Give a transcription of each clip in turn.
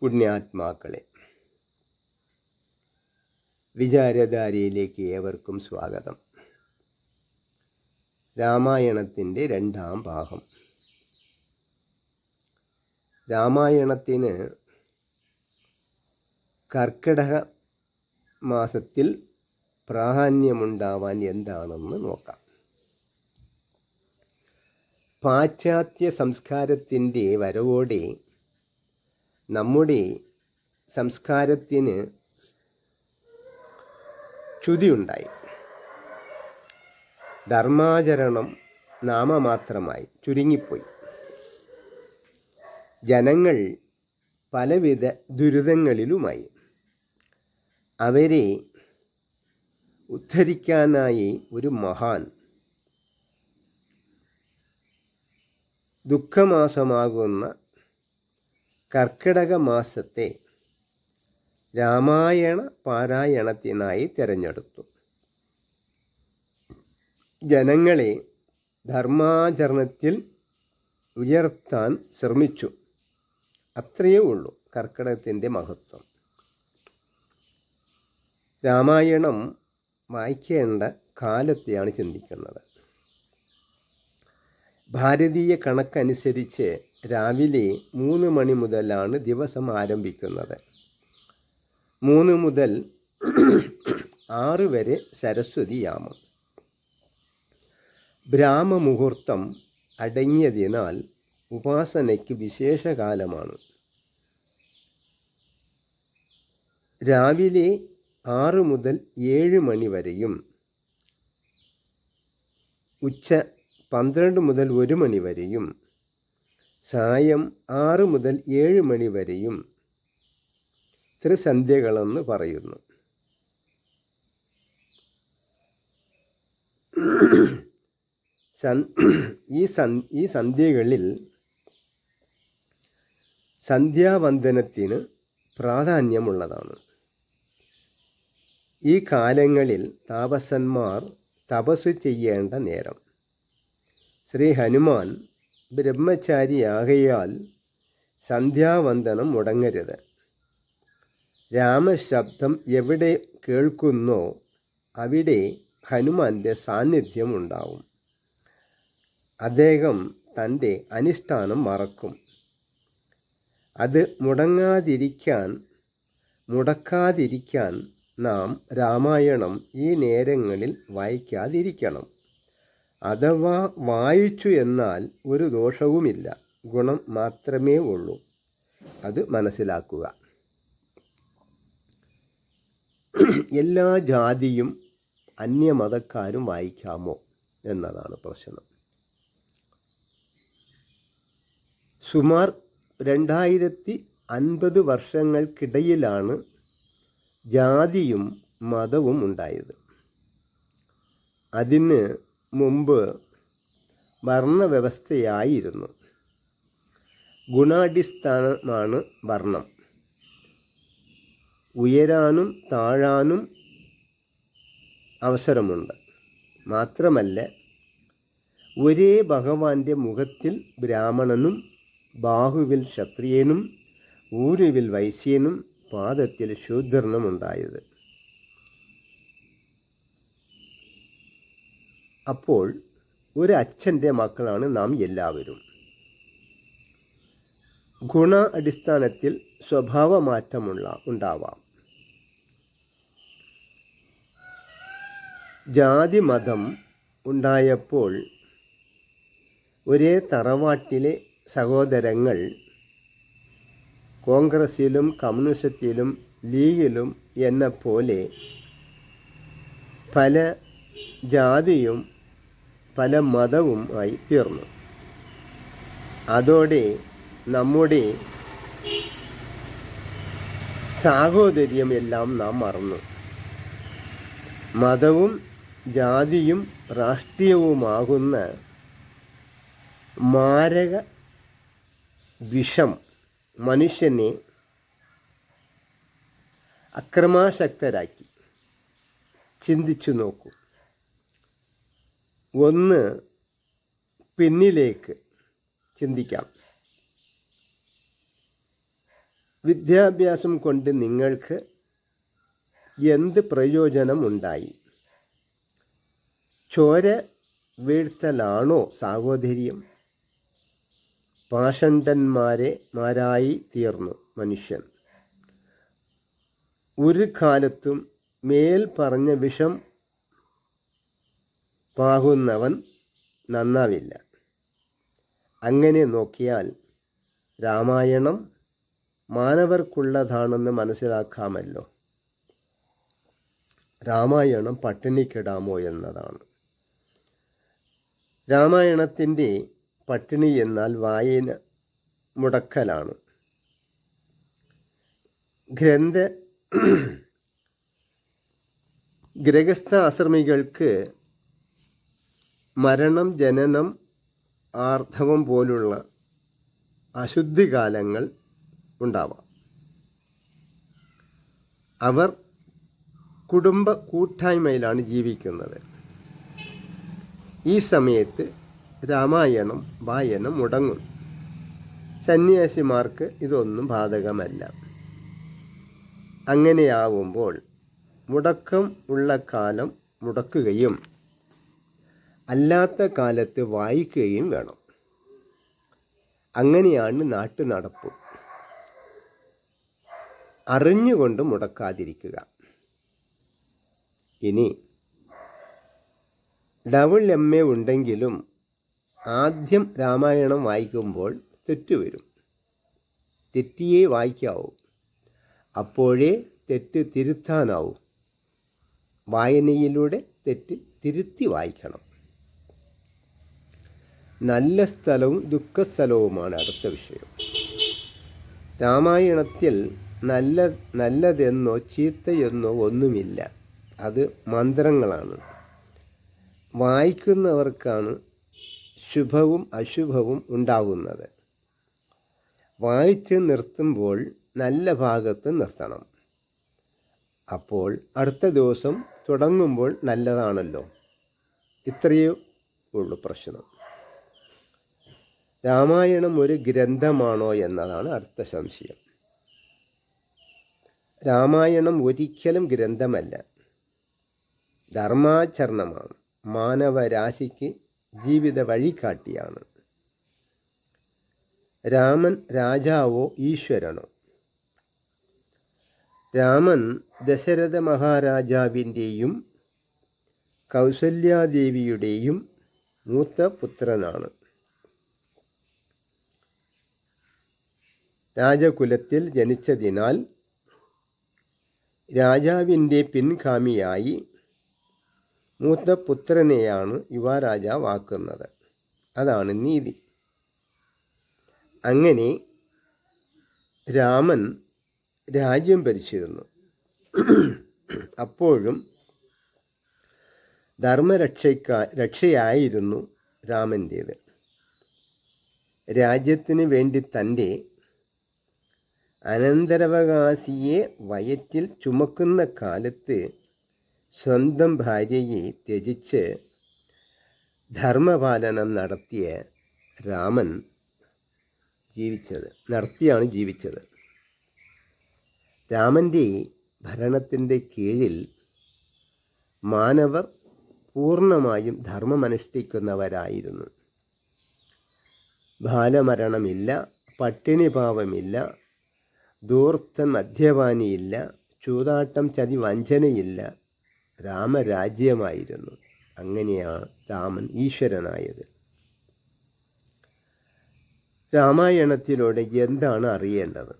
പുണ്യാത്മാക്കളെ. വിചാരധാരയിലേക്ക് ഏവർക്കും സ്വാഗതം. രാമായണത്തിന്റെ രണ്ടാം ഭാഗം. രാമായണത്തിന് കർക്കിടക മാസത്തിൽ പ്രാധാന്യമുണ്ടാവാൻ എന്താണെന്ന് നോക്കാം. പാശ്ചാത്യ സംസ്കാരത്തിന്റെ വരവോടെ നമ്മുടെ സംസ്കാരത്തിന് ച്യുതിയുണ്ടായി. ധർമാചരണം നാമമാത്രമായി ചുരുങ്ങിപ്പോയി. ജനങ്ങൾ പലവിധ ദുരിതങ്ങളിലുമായി. അവരെ ഉദ്ധരിക്കാനായി ഒരു മഹാൻ ദുഃഖമാസമാകുന്ന കർക്കിടക മാസത്തെ രാമായണ പാരായണത്തിനായി തിരഞ്ഞെടുത്തു. ജനങ്ങളെ ധർമാചരണത്തിൽ ഉയർത്താൻ ശ്രമിച്ചു. അത്രയേ ഉള്ളൂ കർക്കിടകത്തിന്റെ മഹത്വം. രാമായണം വായിക്കേണ്ട കാലത്തെയാണ് ചിന്തിക്കുന്നത്. ഭാരതീയ കണക്കനുസരിച്ച് രാവിലെ മൂന്ന് മണി മുതലാണ് ദിവസം ആരംഭിക്കുന്നത്. മൂന്ന് മുതൽ ആറ് വരെ സരസ്വതിയാമം ബ്രാഹ്മമുഹൂർത്തം അടങ്ങിയതിനാൽ ഉപാസനയ്ക്ക് വിശേഷകാലമാണ്. രാവിലെ ആറ് മുതൽ ഏഴ് മണി വരെയും ഉച്ച പന്ത്രണ്ട് മുതൽ ഒരു മണി വരെയും സായം ആറ് മുതൽ ഏഴ് മണി വരെയും ത്രിസന്ധ്യകളെന്ന് പറയുന്നു. ഈ സന് ഈ സന്ധ്യകളിൽ സന്ധ്യാവന്ദനത്തിന് പ്രാധാന്യമുള്ളതാണ്. ഈ കാലങ്ങളിൽ താപസന്മാർ തപസ് ചെയ്യേണ്ട നേരം. ശ്രീ ഹനുമാൻ ബ്രഹ്മചാരിയാകയാൽ സന്ധ്യാവന്ദനം മുടങ്ങരുത്. രാമശബ്ദം എവിടെ കേൾക്കുന്നോ അവിടെ ഹനുമാന്റെ സാന്നിധ്യം ഉണ്ടാവും. അദ്ദേഹം തന്റെ അനുഷ്ഠാനം മറക്കും. അത് മുടങ്ങാതിരിക്കാൻ മുടക്കാതിരിക്കാൻ നാം രാമായണം ഈ നേരങ്ങളിൽ വായിക്കാതിരിക്കണം. അഥവാ വായിച്ചു എന്നാൽ ഒരു ദോഷവുമില്ല. ഗുണം മാത്രമേ ഉള്ളൂ. അത് മനസ്സിലാക്കുക. എല്ലാ ജാതിയും അന്യമതക്കാരും വായിക്കാമോ എന്നതാണ് പ്രശ്നം. സുമാർ രണ്ടായിരത്തി അൻപത് വർഷങ്ങൾക്കിടയിലാണ് ജാതിയും മതവും ഉണ്ടായത്. അതിന് മുമ്പ് വർണവ്യവസ്ഥയായിരുന്നു. ഗുണാടിസ്ഥാനമാണ് വർണം. ഉയരാനും താഴാനും അവസരമുണ്ട്. മാത്രമല്ല ഒരേ ഭഗവാന്റെ മുഖത്തിൽ ബ്രാഹ്മണനും ബാഹുവിൽ ക്ഷത്രിയനും ഊരുവിൽ വൈശ്യനും പാദത്തിൽ ശൂദ്രനും ഉണ്ടായത് അപ്പോൾ ഒരു അച്ഛന്റെ മക്കളാണ് നാം എല്ലാവരും. ഗുണ അടിസ്ഥാനത്തിൽ സ്വഭാവമാറ്റമുള്ള ഉണ്ടാവാം. ജാതി മതം ഉണ്ടായപ്പോൾ ഒരേ തറവാട്ടിലെ സഹോദരങ്ങൾ കോൺഗ്രസിലും കമ്മ്യൂണിസത്തിലും ലീഗിലും എന്ന പോലെ പല ജാതിയും പല മതവും ആയി തീർന്നു. അതോടെ നമ്മുടെ സാഹോദര്യം എല്ലാം നാം മറന്നു. മതവും ജാതിയും രാഷ്ട്രീയവുമാകുന്ന മാരക വിഷം മനുഷ്യനെ അക്രമാശക്തരാക്കി ചിന്തിച്ചു നോക്കൂ. ഒന്ന് പിന്നിലേക്ക് ചിന്തിക്കാം. വിദ്യാഭ്യാസം കൊണ്ട് നിങ്ങൾക്ക് എന്ത് പ്രയോജനമുണ്ടായി? ചോര വീഴ്ത്തലാണോ സാഹോദര്യം? പാഷണ്ടന്മാരെ മാരായി തീർന്നു മനുഷ്യൻ. ഒരു കാലത്തും മേൽ പറഞ്ഞ വിഷം പാകുന്നവൻ നന്നാവില്ല. അങ്ങനെ നോക്കിയാൽ രാമായണം മാനവർക്കുള്ളതാണെന്ന് മനസ്സിലാക്കാമല്ലോ. രാമായണം പട്ടിണിക്കിടാമോ എന്നതാണ്. രാമായണത്തിന്റെ പട്ടിണി എന്നാൽ വായന മുടക്കലാണ്. ഗ്രന്ഥ ഗ്രഹസ്ഥ ആശ്രമികൾക്ക് മരണം ജനനം ആർദ്ധവം പോലുള്ള അശുദ്ധികാലങ്ങൾ ഉണ്ടാവാം. അവർ കുടുംബ കൂട്ടായ്മയിലാണ് ജീവിക്കുന്നത്. ഈ സമയത്ത് രാമായണം വായന മുടങ്ങും. സന്യാസിമാർക്ക് ഇതൊന്നും ബാധകമല്ല. അങ്ങനെയാവുമ്പോൾ മുടക്കം ഉള്ള കാലം മുടക്കുകയും അല്ലാത്ത കാലത്ത് വായിക്കുകയും വേണം. അങ്ങനെയാണ് നാട്ടു നടപ്പ്. അറിഞ്ഞുകൊണ്ട് മുടക്കാതിരിക്കുക. ഇനി ഡബിൾ എം എ ഉണ്ടെങ്കിലും ആദ്യം രാമായണം വായിക്കുമ്പോൾ തെറ്റുവരും തെറ്റിയേ വായിക്കാവൂ. അപ്പോഴേ തെറ്റ് തിരുത്താനാവൂ. വായനയിലൂടെ തെറ്റ് തിരുത്തി വായിക്കണം. നല്ല സ്ഥലവും ദുഃഖസ്ഥലവുമാണ് അടുത്ത വിഷയം. രാമായണത്തിൽ നല്ല നല്ലതെന്നോ ചീത്തയെന്നോ ഒന്നുമില്ല. അത് മന്ത്രങ്ങളാണ്. വായിക്കുന്നവർക്കാണ് ശുഭവും അശുഭവും ഉണ്ടാകുന്നത്. വായിച്ച് നിർത്തുമ്പോൾ നല്ല ഭാഗത്ത് നിർത്തണം. അപ്പോൾ അടുത്ത ദിവസം തുടങ്ങുമ്പോൾ നല്ലതാണല്ലോ. ഇത്രയേ ഉള്ളൂ പ്രശ്നം. രാമായണം ഒരു ഗ്രന്ഥമാണോ എന്നതാണ് അടുത്ത സംശയം. രാമായണം ഒരിക്കലും ഗ്രന്ഥമല്ല. ധർമാചരണമാണ്. മാനവരാശിക്ക് ജീവിത വഴികാട്ടിയാണ്. രാമൻ രാജാവോ ഈശ്വരനോ? രാമൻ ദശരഥ മഹാരാജാവിന്റെയും കൗസല്യാദേവിയുടെയും മൂത്ത പുത്രനാണ്. രാജകുലത്തിൽ ജനിച്ചതിനാൽ രാജാവിന്റെ പിൻഗാമിയായി മൂത്ത പുത്രനെയാണ് യുവരാജാവാക്കുന്നത്. അതാണ് നീതി. അങ്ങനെ രാമൻ രാജ്യം ഭരിച്ചിരുന്നു. അപ്പോഴും ധർമ്മരക്ഷയ്ക്ക രക്ഷയായിരുന്നു രാമന്റേത്. രാജ്യത്തിന് വേണ്ടി തന്റെ അനന്തരാവകാശിയെ വയറ്റിൽ ചുമക്കുന്ന കാലത്ത് സ്വന്തം ഭാര്യയെ ത്യജിച്ച് ധർമ്മപാലനം നടത്തിയ രാമൻ ജീവിച്ചത് നടത്തിയാണ് ജീവിച്ചത്. രാമന്റെ ഭരണത്തിന്റെ കീഴിൽ മാനവർ പൂർണമായും ധർമ്മമനുഷ്ഠിക്കുന്നവരായിരുന്നു. ബാലമരണമില്ല പട്ടിണിഭാവമില്ല ദൂർത്തൻ മദ്യപാനിയില്ല ചൂതാട്ടം ചതി വഞ്ചനയില്ല രാമരാജ്യമായിരുന്നു. അങ്ങനെയാണ് രാമൻ ഈശ്വരനായത്. രാമായണത്തിലൂടെ എന്താണ് അറിയേണ്ടത്?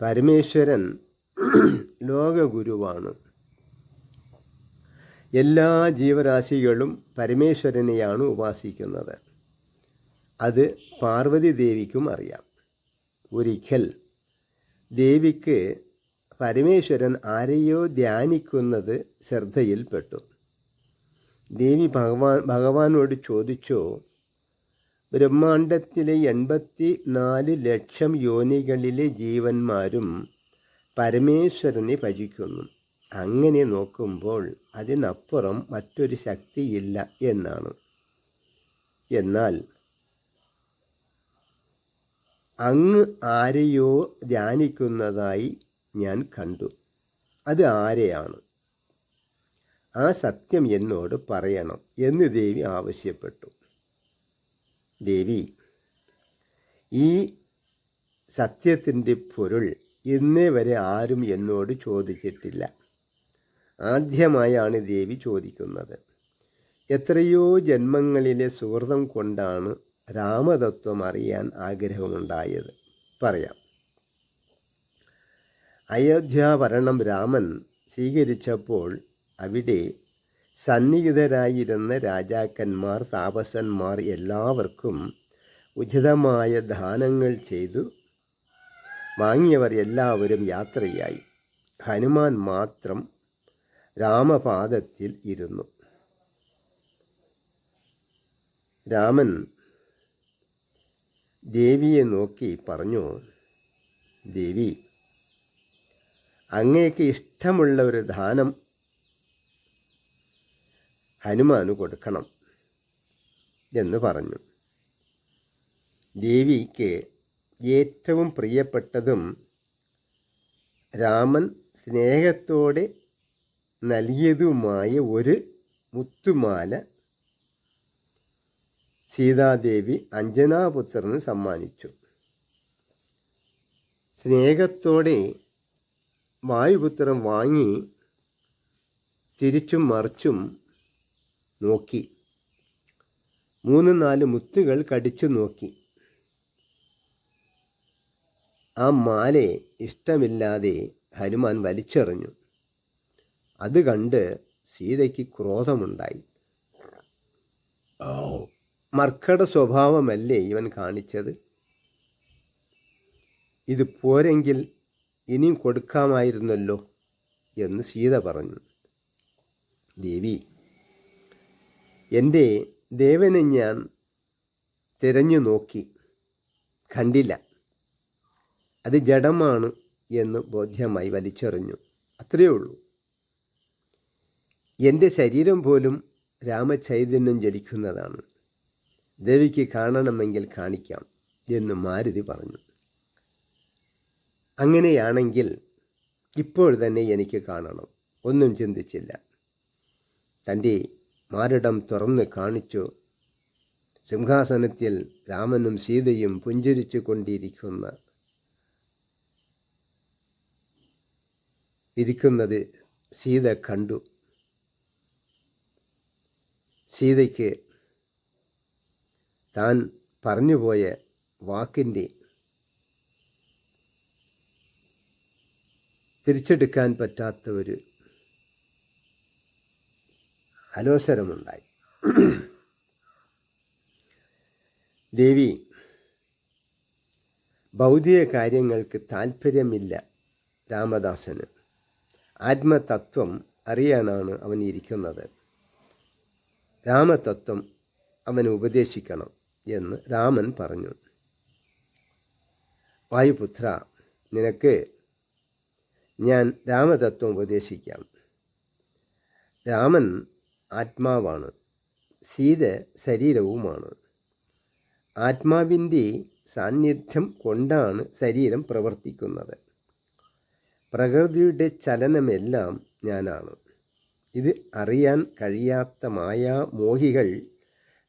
പരമേശ്വരൻ ലോകഗുരുവാണ്. എല്ലാ ജീവരാശികളും പരമേശ്വരനെയാണ് ഉപാസിക്കുന്നത്. അത് പാർവതി ദേവിക്കും അറിയാം. ഒരിക്കൽ ദേവിക്ക് പരമേശ്വരൻ ആരെയോ ധ്യാനിക്കുന്നത് ശ്രദ്ധയിൽപ്പെട്ടു. ദേവി ഭഗവാൻ ഭഗവാനോട് ചോദിച്ചോ ബ്രഹ്മാണ്ടത്തിലെ എൺപത്തി നാല് ലക്ഷം യോനികളിലെ ജീവന്മാരും പരമേശ്വരനെ ഭജിക്കുന്നു. അങ്ങനെ നോക്കുമ്പോൾ അതിനപ്പുറം മറ്റൊരു ശക്തിയില്ല എന്നാണ്. എന്നാൽ അങ്ങ് ആരെയോ ധ്യാനിക്കുന്നതായി ഞാൻ കണ്ടു. അത് ആരെയാണ്? ആ സത്യം എന്നോട് പറയണം എന്ന് ദേവി ആവശ്യപ്പെട്ടു. ദേവി ഈ സത്യത്തിന്റെ പൊരുൾ ഇന്നേ വരെ ആരും എന്നോട് ചോദിച്ചിട്ടില്ല. ആദ്യമായാണ് ദേവി ചോദിക്കുന്നത്. എത്രയോ ജന്മങ്ങളിലെ സുഹൃതം കൊണ്ടാണ് രാമതത്വം അറിയാൻ ആഗ്രഹമുണ്ടായത്. പറയാം. അയോധ്യാഭരണം രാമൻ സ്വീകരിച്ചപ്പോൾ അവിടെ സന്നിഹിതരായിരുന്ന രാജാക്കന്മാർ താപസന്മാർ എല്ലാവർക്കും ഉചിതമായ ദാനങ്ങൾ ചെയ്തു. വാങ്ങിയവർ എല്ലാവരും യാത്രയായി. ഹനുമാൻ മാത്രം രാമപാദത്തിൽ ഇരുന്നു. രാമൻ ദേവിയെ നോക്കി പറഞ്ഞു ദേവി അങ്ങേക്ക് ഇഷ്ടമുള്ള ഒരു ദാനം ഹനുമാന് കൊടുക്കണം എന്ന് പറഞ്ഞു. ദേവിക്ക് ഏറ്റവും പ്രിയപ്പെട്ടതും രാമൻ സ്നേഹത്തോടെ നൽകിയതുമായ ഒരു മുത്തുമാല സീതാദേവി അഞ്ജനാപുത്രന് സമ്മാനിച്ചു. സ്നേഹത്തോടെ വായുപുത്രം വാങ്ങി തിരിച്ചും മറിച്ചും നോക്കി. മൂന്ന് നാല് മുത്തുകൾ കടിച്ചു നോക്കി. ആ മാലയെ ഇഷ്ടമില്ലാതെ ഹനുമാൻ വലിച്ചെറിഞ്ഞു. അത് കണ്ട് സീതയ്ക്ക് ക്രോധമുണ്ടായി. മർക്കട സ്വഭാവമല്ലേ ഇവൻ കാണിച്ചത്? ഇത് പോരെങ്കിൽ ഇനിയും കൊടുക്കാമായിരുന്നല്ലോ എന്ന് സീത പറഞ്ഞു. ദേവി എന്റെ ദേവനെ ഞാൻ തിരഞ്ഞു നോക്കി. കണ്ടില്ല. അത് ജഡമാണ് എന്ന് ബോധ്യമായി വലിച്ചെറിഞ്ഞു. അത്രയേ ഉള്ളൂ. എന്റെ ശരീരം പോലും രാമചൈതന്യം ജലിക്കുന്നതാണ് ദേവിക്ക് കാണണമെങ്കിൽ കാണിക്കാം എന്ന് മാരുതി പറഞ്ഞു. അങ്ങനെയാണെങ്കിൽ ഇപ്പോൾ തന്നെ എനിക്ക് കാണണം. ഒന്നും ചിന്തിച്ചില്ല. തന്റെ മാരിടം തുറന്ന് കാണിച്ചു. സിംഹാസനത്തിൽ രാമനും സീതയും പുഞ്ചിരിച്ചു കൊണ്ടിരിക്കുന്ന ഇരിക്കുന്നത് സീത കണ്ടു. സീതയ്ക്ക് താൻ പറഞ്ഞുപോയ വാക്കിന്റെ തിരിച്ചെടുക്കാൻ പറ്റാത്ത ഒരു അലോസരമുണ്ടായി. ദേവി ഭൗതിക കാര്യങ്ങൾക്ക് താല്പര്യമില്ല രാമദാസന്. ആത്മതത്വം അറിയാനാണ് അവൻ ഇരിക്കുന്നത് രാമതത്വം അവന് ഉപദേശിക്കണം. എന്ന് രാമൻ പറഞ്ഞു. വായുപുത്ര നിനക്ക് ഞാൻ രാമതത്വം ഉപദേശിക്കാം. രാമൻ ആത്മാവാണ് സീത ശരീരവുമാണ്. ആത്മാവിന്റെ സാന്നിധ്യം കൊണ്ടാണ് ശരീരം പ്രവർത്തിക്കുന്നത്. പ്രകൃതിയുടെ ചലനമെല്ലാം ഞാനാണ്. ഇത് അറിയാൻ കഴിയാത്ത മായാ മോഹികൾ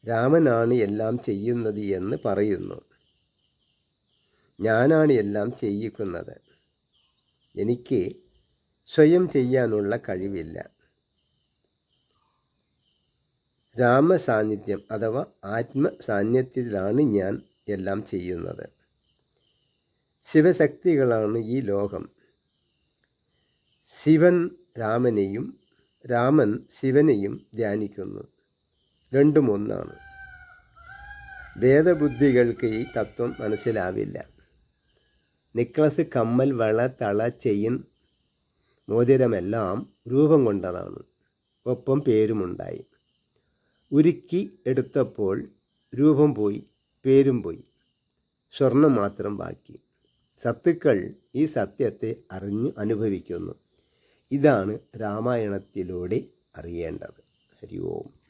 രാമനാണ് എല്ലാം ചെയ്യുന്നത് എന്ന് പറയുന്നു. ഞാനാണ് എല്ലാം ചെയ്യിക്കുന്നത്. എനിക്ക് സ്വയം ചെയ്യാനുള്ള കഴിവില്ല. രാമസാന്നിധ്യം അഥവാ ആത്മസാന്നിധ്യത്തിലാണ് ഞാൻ എല്ലാം ചെയ്യുന്നത്. ശിവശക്തികളാണ് ഈ ലോകം. ശിവൻ രാമനെയും രാമൻ ശിവനെയും ധ്യാനിക്കുന്നു. രണ്ടും ഒന്നാണ്. വേദബുദ്ധികൾക്ക് ഈ തത്വം മനസ്സിലാവില്ല. നിക്ലസ് കമ്മൽ വള തള ചെയിൻ മോതിരമെല്ലാം രൂപം കൊണ്ടതാണ്. ഒപ്പം പേരുമുണ്ടായി. ഉരുക്കി എടുത്തപ്പോൾ രൂപം പോയി പേരും പോയി. സ്വർണം മാത്രം ബാക്കി. സത്തുക്കൾ ഈ സത്യത്തെ അറിഞ്ഞു അനുഭവിക്കുന്നു. ഇതാണ് രാമായണത്തിലൂടെ അറിയേണ്ടത്. ഹരി ഓം.